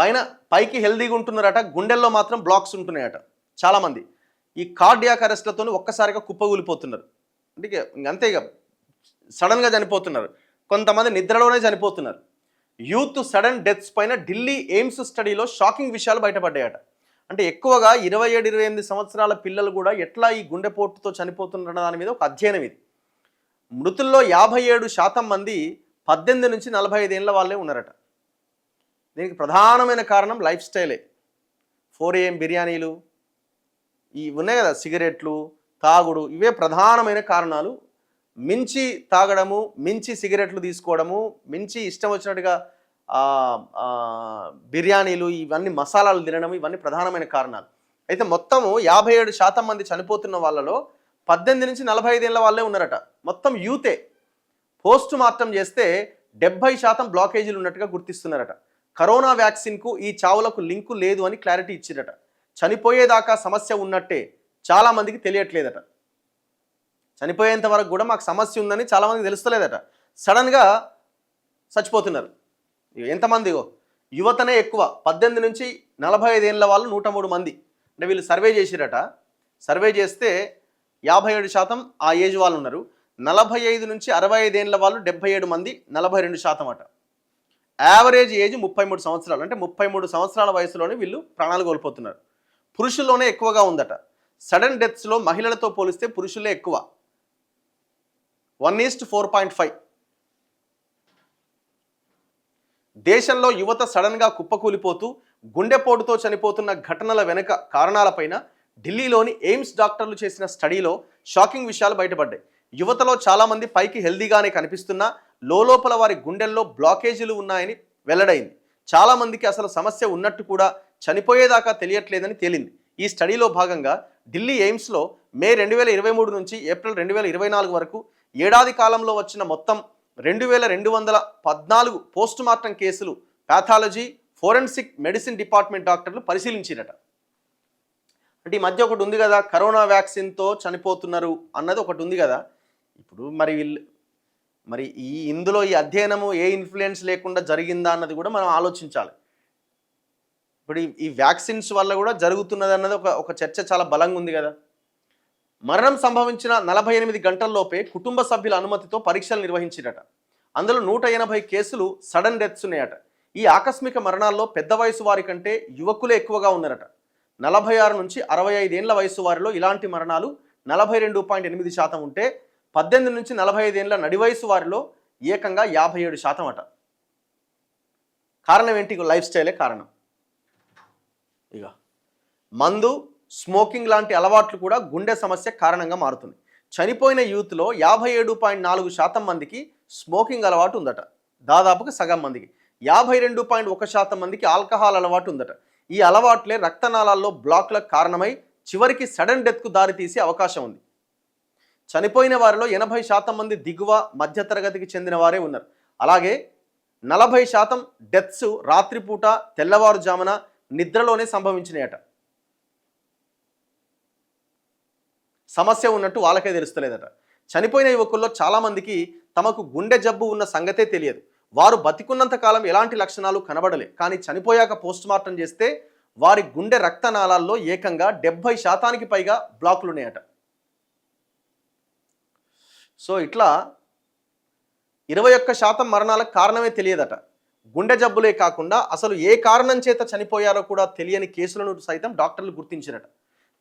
పైన పైకి హెల్దీగా ఉంటున్నారట గుండెల్లో మాత్రం బ్లాక్స్ ఉంటున్నాయట చాలామంది. ఈ కార్డియాక్ అరెస్ట్లతో ఒక్కసారిగా కుప్పగూలిపోతున్నారు అంటే ఇక అంతే ఇక సడన్గా చనిపోతున్నారు. కొంతమంది నిద్రలోనే చనిపోతున్నారు. యూత్ సడన్ డెత్స్ పైన ఢిల్లీ ఎయిమ్స్ స్టడీలో షాకింగ్ విషయాలు బయటపడ్డాయట. అంటే ఎక్కువగా ఇరవై ఏడు ఇరవై ఎనిమిది సంవత్సరాల పిల్లలు కూడా ఎట్లా ఈ గుండెపోటుతో చనిపోతున్న దాని మీద ఒక అధ్యయనం ఇది. మృతుల్లో యాభై ఏడు శాతం మంది పద్దెనిమిది నుంచి నలభై ఐదేళ్ళ వాళ్ళే ఉన్నారట. దీనికి ప్రధానమైన కారణం లైఫ్ స్టైలే. ఫోర్ ఏఎం బిర్యానీలు ఈ ఉన్నాయి కదా సిగరెట్లు తాగుడు ఇవే ప్రధానమైన కారణాలు. మించి తాగడము మించి సిగరెట్లు తీసుకోవడము మించి ఇష్టం వచ్చినట్టుగా బిర్యానీలు ఇవన్నీ మసాలాలు తినడం ఇవన్నీ ప్రధానమైన కారణాలు. అయితే మొత్తము యాభై ఏడు శాతం మంది చనిపోతున్న వాళ్ళలో పద్దెనిమిది నుంచి నలభై ఐదేళ్ళ వాళ్ళే ఉన్నారట. మొత్తం యూతే పోస్ట్ మార్టం చేస్తే డెబ్బై శాతం బ్లాకేజీలు ఉన్నట్టుగా గుర్తిస్తున్నారట. కరోనా వ్యాక్సిన్కు ఈ చావులకు లింకు లేదు అని క్లారిటీ ఇచ్చిరట. చనిపోయేదాకా సమస్య ఉన్నట్టే చాలామందికి తెలియట్లేదట. చనిపోయేంత వరకు కూడా మాకు సమస్య ఉందని చాలామందికి తెలుస్తలేదట. సడన్గా చచ్చిపోతున్నారు. ఎంతమంది యువతనే ఎక్కువ. పద్దెనిమిది నుంచి నలభై ఐదేళ్ళ వాళ్ళు నూట మూడు మంది. అంటే వీళ్ళు సర్వే చేసిరట. సర్వే చేస్తే యాభై ఏడు శాతం ఆ ఏజ్ వాళ్ళు ఉన్నారు. నలభై ఐదు నుంచి అరవై ఐదేళ్ళ వాళ్ళు డెబ్బై ఏడు మంది నలభై రెండు శాతం అట. యావరేజ్ ఏజ్ ముప్పై మూడు సంవత్సరాలు. అంటే ముప్పై మూడు సంవత్సరాల వయసులోనే వీళ్ళు ప్రాణాలు కోల్పోతున్నారు. పురుషుల్లోనే ఎక్కువగా ఉందట. సడన్ డెత్స్లో మహిళలతో పోలిస్తే పురుషులే ఎక్కువ. One east four point five దేశంలో యువత సడన్గా కుప్పకూలిపోతూ గుండెపోటుతో చనిపోతున్న ఘటనల వెనుక కారణాలపైన ఢిల్లీలోని ఎయిమ్స్ డాక్టర్లు చేసిన స్టడీలో షాకింగ్ విషయాలు బయటపడ్డాయి. యువతలో చాలామంది పైకి హెల్దీగానే కనిపిస్తున్నా లోపల వారి గుండెల్లో బ్లాకేజీలు ఉన్నాయని వెల్లడైంది. చాలామందికి అసలు సమస్య ఉన్నట్టు కూడా చనిపోయేదాకా తెలియట్లేదని తేలింది. ఈ స్టడీలో భాగంగా ఢిల్లీ ఎయిమ్స్లో మే రెండు వేల ఇరవై మూడు నుంచి ఏప్రిల్ రెండు వేల ఇరవై నాలుగు వరకు ఏడాది కాలంలో వచ్చిన మొత్తం రెండు వేల రెండు వందల పద్నాలుగు పోస్ట్ మార్టం కేసులు పాథాలజీ ఫోరెన్సిక్ మెడిసిన్ డిపార్ట్మెంట్ డాక్టర్లు పరిశీలించిరట. అంటే ఈ మధ్య ఒకటి ఉంది కదా కరోనా వ్యాక్సిన్తో చనిపోతున్నారు అన్నది ఒకటి ఉంది కదా ఇప్పుడు మరి వీళ్ళు మరి ఈ ఇందులో ఈ అధ్యయనము ఏ ఇన్ఫ్లుయెన్స్ లేకుండా జరిగిందా అన్నది కూడా మనం ఆలోచించాలి. ఇప్పుడు ఈ- వ్యాక్సిన్స్ వల్ల కూడా జరుగుతున్నది అన్నది ఒక ఒక చర్చ చాలా బలంగా ఉంది కదా. మరణం సంభవించిన నలభై ఎనిమిది గంటల్లోపే కుటుంబ సభ్యుల అనుమతితో పరీక్షలు నిర్వహించిరట. అందులో నూట ఎనభై కేసులు సడన్ డెత్స్ ఉన్నాయట. ఈ ఆకస్మిక మరణాల్లో పెద్ద వయసు వారి కంటే యువకులే ఎక్కువగా ఉన్నారట. నలభై ఆరు నుంచి అరవై ఐదేళ్ళ వయసు వారిలో ఇలాంటి మరణాలు నలభై రెండు పాయింట్ ఎనిమిది శాతం ఉంటే పద్దెనిమిది నుంచి నలభై ఐదేళ్ళ నడి వయసు వారిలో ఏకంగా యాభై ఏడు శాతం అట. కారణం ఏంటి? లైఫ్ స్టైలే కారణం. ఇక మందు స్మోకింగ్ లాంటి అలవాట్లు కూడా గుండె సమస్య కారణంగా మారుతుంది. చనిపోయిన యూత్లో యాభై ఏడు పాయింట్ నాలుగు శాతం మందికి స్మోకింగ్ అలవాటు ఉందట. దాదాపుగా సగం మందికి. యాభై రెండు పాయింట్ ఒక శాతం మందికి ఆల్కహాల్ అలవాటు ఉందట. ఈ అలవాట్లే రక్తనాళాల్లో బ్లాక్లకు కారణమై చివరికి సడన్ డెత్కు దారితీసే అవకాశం ఉంది. చనిపోయిన వారిలో ఎనభై శాతం మంది దిగువ మధ్యతరగతికి చెందిన వారే ఉన్నారు. అలాగే నలభై శాతం డెత్స్ రాత్రిపూట తెల్లవారుజామున నిద్రలోనే సంభవించినాయట. సమస్య ఉన్నట్టు వాళ్ళకే తెలుస్తలేదట. చనిపోయిన యువకుల్లో చాలామందికి తమకు గుండె జబ్బు ఉన్న సంగతే తెలియదు. వారు బతికున్నంత కాలం ఎలాంటి లక్షణాలు కనబడలే. కానీ చనిపోయాక పోస్ట్ మార్టం చేస్తే వారి గుండె రక్తనాళాల్లో ఏకంగా డెబ్భై శాతానికి పైగా బ్లాకులు ఉన్నాయట సో ఇట్లా ఇరవై ఒక్క శాతం మరణాలకు కారణమే తెలియదట. గుండె జబ్బులే కాకుండా అసలు ఏ కారణం చేత చనిపోయారో కూడా తెలియని కేసులను సైతం డాక్టర్లు గుర్తించినట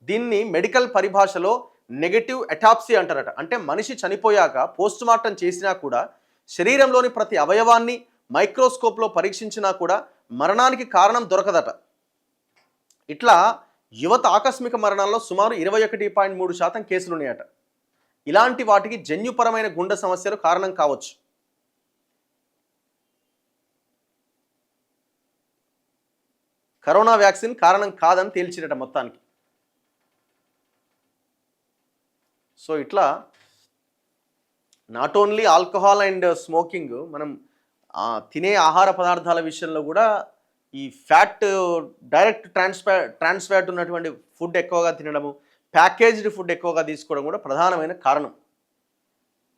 దీన్ని మెడికల్ పరిభాషలో నెగటివ్ అటాప్సీ అంటారట. అంటే మనిషి చనిపోయాక పోస్ట్ మార్టం చేసినా కూడా శరీరంలోని ప్రతి అవయవాన్ని మైక్రోస్కోప్లో పరీక్షించినా కూడా మరణానికి కారణం దొరకదట. ఇట్లా యువత ఆకస్మిక మరణాల్లో సుమారు ఇరవై ఒకటి పాయింట్ మూడు శాతం కేసులున్నాయట. ఇలాంటి వాటికి జన్యుపరమైన గుండె సమస్యలు కారణం కావచ్చు. కరోనా వ్యాక్సిన్ కారణం కాదని తేల్చిరట మొత్తానికి. సో ఇట్లా not only alcohol and smoking మనం తినే ఆహార పదార్థాల విషయంలో కూడా ఈ ఫ్యాట్ డైరెక్ట్ ట్రాన్స్ఫా ట్రాన్స్ ఫ్యాట్ ఉన్నటువంటి ఫుడ్ ఎక్కువగా తినడము ప్యాకేజ్డ్ ఫుడ్ ఎక్కువగా తీసుకోవడం కూడా ప్రధానమైన కారణం.